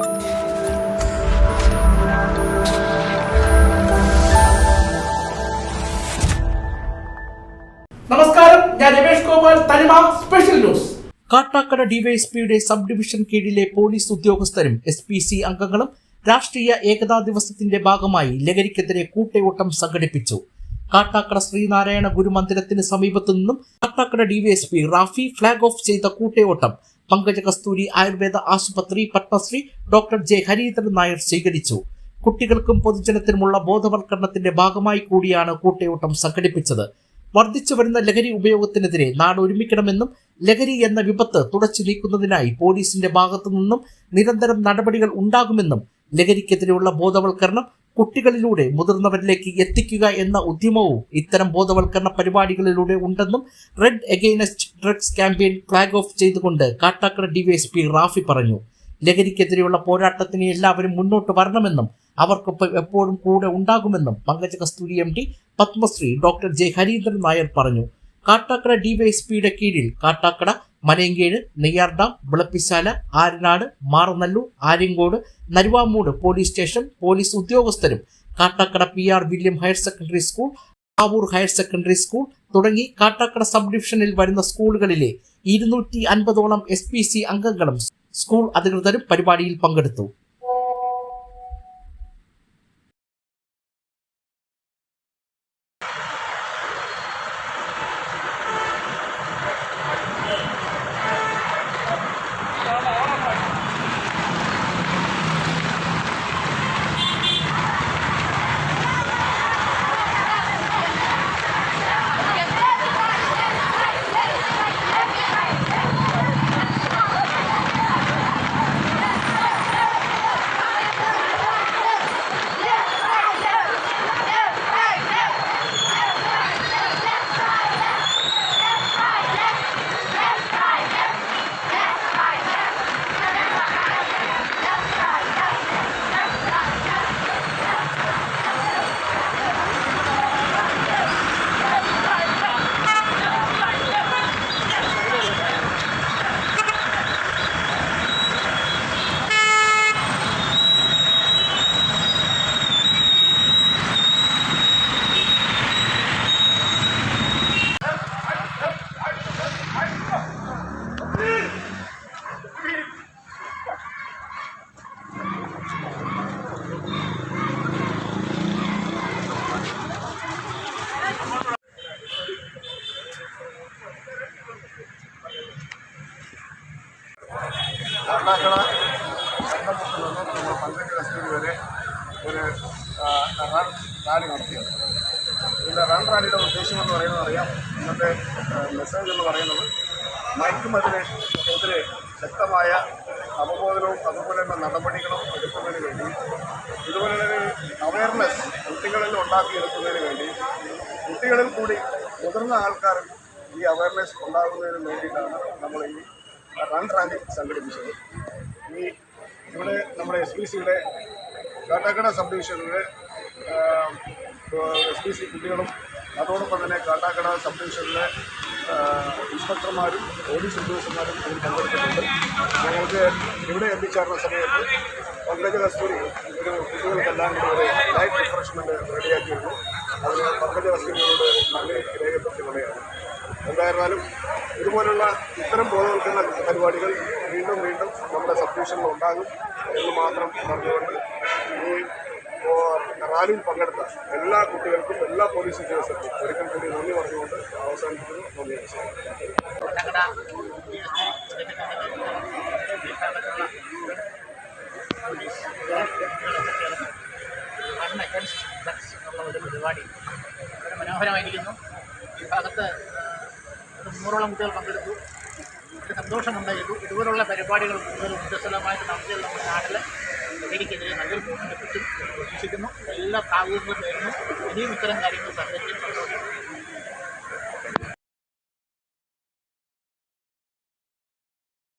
നമസ്കാരം. ഞാൻ തനിമ സ്പെഷ്യൽ ന്യൂസ് കാട്ടാക്കട ഡിവൈഎസ്പിയുടെ സബ് ഡിവിഷൻ കീഴിലെ പോലീസ് ഉദ്യോഗസ്ഥരും എസ് പി സി അംഗങ്ങളും രാഷ്ട്രീയ ഏകതാ ദിവസത്തിന്റെ ഭാഗമായി ലഹരിക്കെതിരെ കൂട്ടയോട്ടം സംഘടിപ്പിച്ചു. കാട്ടാക്കട ശ്രീനാരായണ ഗുരുമന്ദിരത്തിന് സമീപത്തു നിന്നും Kattakkada DYSP Rafi flag off ചെയ്ത കൂട്ടയോട്ടം പങ്കജ കസ്തൂരി ആയുർവേദ ആശുപത്രി പത്മശ്രീ ഡോക്ടർ ജെ. ഹരീന്ദ്രൻ നായർ സ്വീകരിച്ചു. കുട്ടികൾക്കും പൊതുജനത്തിനുമുള്ള ബോധവൽക്കരണത്തിന്റെ ഭാഗമായി കൂടിയാണ് കൂട്ടയോട്ടം സംഘടിപ്പിച്ചത്. വർദ്ധിച്ചു വരുന്ന ലഹരി ഉപയോഗത്തിനെതിരെ നാട് ഒരുമിക്കണമെന്നും ലഹരി എന്ന വിപത്ത് തുടച്ചു നീക്കുന്നതിനായി പോലീസിന്റെ ഭാഗത്തു നിന്നും നിരന്തരം നടപടികൾ ഉണ്ടാകുമെന്നും ലഹരിക്കെതിരെയുള്ള ബോധവൽക്കരണം കുട്ടികളിലൂടെ മുതിർന്നവരിലേക്ക് എത്തിക്കുക എന്ന ഉദ്യമവും ഇത്തരം ബോധവൽക്കരണ പരിപാടികളിലൂടെ ഉണ്ടെന്നും red against drugs campaign flag off ചെയ്തുകൊണ്ട് കാട്ടാക്കട ഡിവൈഎസ്പി റാഫി പറഞ്ഞു. ലഹരിക്കെതിരെയുള്ള പോരാട്ടത്തിന് എല്ലാവരും മുന്നോട്ട് വരണമെന്നും അവർക്കൊപ്പം എപ്പോഴും കൂടെ ഉണ്ടാകുമെന്നും Pankaja Kasthuri M D Padmashree doctor J Harindran Nair പറഞ്ഞു. കാട്ടാക്കട ഡിവൈഎസ്പിയുടെ കീഴിൽ Kattakkada Malayinkeezh Neyyardam Vilappilsala Aryanad Maranalloor Aryankode Naruvamoodu police station police ഉദ്യോഗസ്ഥരും Kattakkada P R William higher secondary school Avoor higher secondary school തുടങ്ങി Kattakada sub ഡിവിഷനിൽ വരുന്ന സ്കൂളുകളിലെ ഇരുന്നൂറ്റി അൻപതോളം എസ് പി സി അംഗങ്ങളും സ്കൂൾ അധികൃതരും പരിപാടിയിൽ പങ്കെടുത്തു. കർണാടക സംഘത്തിൽ നിന്ന് നമ്മൾ പഞ്ചായത്ത് കസ്റ്റഡി വരെ ഒരു റൺ റാലി നടത്തിയത് ഇതിന്റെ റൺ റാലിയുടെ ഉദ്ദേശം എന്ന് പറയുന്നത് അറിയാം. ഇന്നത്തെ മെസ്സേജ് എന്ന് പറയുന്നത് മയക്കുമതിന് എതിരെ ശക്തമായ അവബോധനവും അതുപോലെ തന്നെ നടപടികളും എടുക്കുന്നതിന് വേണ്ടി ഇതുപോലെ തന്നെ അവയർനെസ് കുട്ടികളിൽ ഉണ്ടാക്കിയെടുക്കുന്നതിന് വേണ്ടി കുട്ടികളിൽ കൂടി മുതിർന്ന ആൾക്കാർ ഈ അവയർനെസ് ഉണ്ടാകുന്നതിന് വേണ്ടിയിട്ടാണ് നമ്മൾ ഈ റൺ റാലി സംഘടിപ്പിച്ചത്. ഈ ഇവിടെ നമ്മുടെ എസ് പി സിയുടെ കാട്ടാക്കട സബ് ഡിവിഷനിലെ എസ് പി സി കുട്ടികളും അതോടൊപ്പം തന്നെ കാട്ടാക്കട സബ് ഡിവിഷനിലെ ഇൻസ്പെക്ടർമാരും പോലീസ് ഉദ്യോഗസ്ഥന്മാരും ഇതിൽ പങ്കെടുത്തിട്ടുണ്ട്. ഞങ്ങൾക്ക് ഇവിടെ എത്തിച്ചേർന്ന സമയത്ത് പങ്കജ കസ്തൂരി ഒരു കുട്ടികൾക്കെല്ലാം കൂടി ലൈറ്റ് റിഫ്രഷ്മെന്റ് റെഡിയാക്കിയിരുന്നു അതിന് പങ്കജ കസ്തൂരിയോട് നന്ദി രേഖപ്പെടുത്തിക്കൊള്ളുകയാണ് എന്തായിരുന്നാലും ഇതുപോലുള്ള ഇത്തരം ബോധവൽക്കരണ പരിപാടികൾ വീണ്ടും വീണ്ടും നമ്മുടെ സബ്ഡിവിഷനിൽ ഉണ്ടാകും എന്ന് മാത്രം പറഞ്ഞുകൊണ്ട് ഈ റാലിയിൽ പങ്കെടുത്ത എല്ലാ കുട്ടികൾക്കും എല്ലാ പോലീസ് ഉദ്യോഗസ്ഥർക്കും ഒരിക്കൽ കൂടി നന്ദി പറഞ്ഞുകൊണ്ട് അവസാനിപ്പിക്കുന്നു. നന്ദി പരിപാടി. വളരെ മനോഹരമായിരിക്കുന്നു. ഈ ഭാഗത്ത് മുന്നൂറോളം കുട്ടികൾ പങ്കെടുത്തു. ഒരു സന്തോഷമുണ്ട് ഇത് ഇതുപോലുള്ള പരിപാടികൾ കൂടുതൽ ഉദ്ദേശലമായിട്ട് നടത്തിയത് നമ്മുടെ നാട്ടിൽ ലഹരിക്കെതിരെ നല്ലൊരു മൂവ്മെന്റ് ലഭിച്ചു. പ്രതീക്ഷിക്കുന്നു. എല്ലാ ഭാഗങ്ങളും വരുന്നു. ഇനിയും ഇത്തരം കാര്യങ്ങൾ സംഘടിപ്പിച്ച്